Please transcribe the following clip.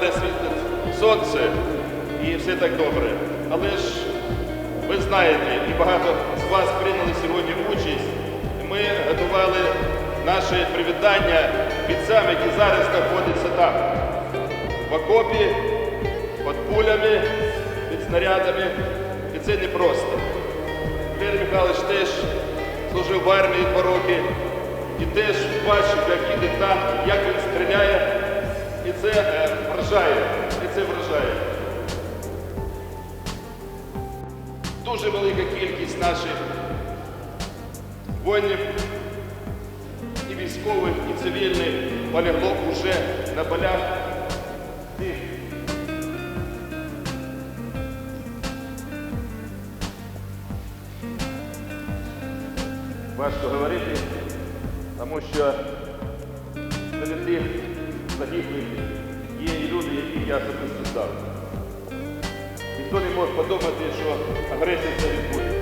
зараз світить сонце і все так добре. Але ж ви знаєте, і багато з вас прийняли сьогодні участь. Ми готували наше привітання бійцям, які зараз знаходяться там, в окопі, під пулями, під снарядами. І це непросто. Валерій Михайлович теж служив в армії два роки і теж бачив, як їде танк, як він стріляє. Це е, вражає. І це вражає. Дуже велика кількість наших воїнів і військових, і цивільних полягло уже на полях. тих Важко говорити, тому що серед тих загиблих є і люди, які я особисто знав. Ніхто не може подумати, що агресія це відбудеться.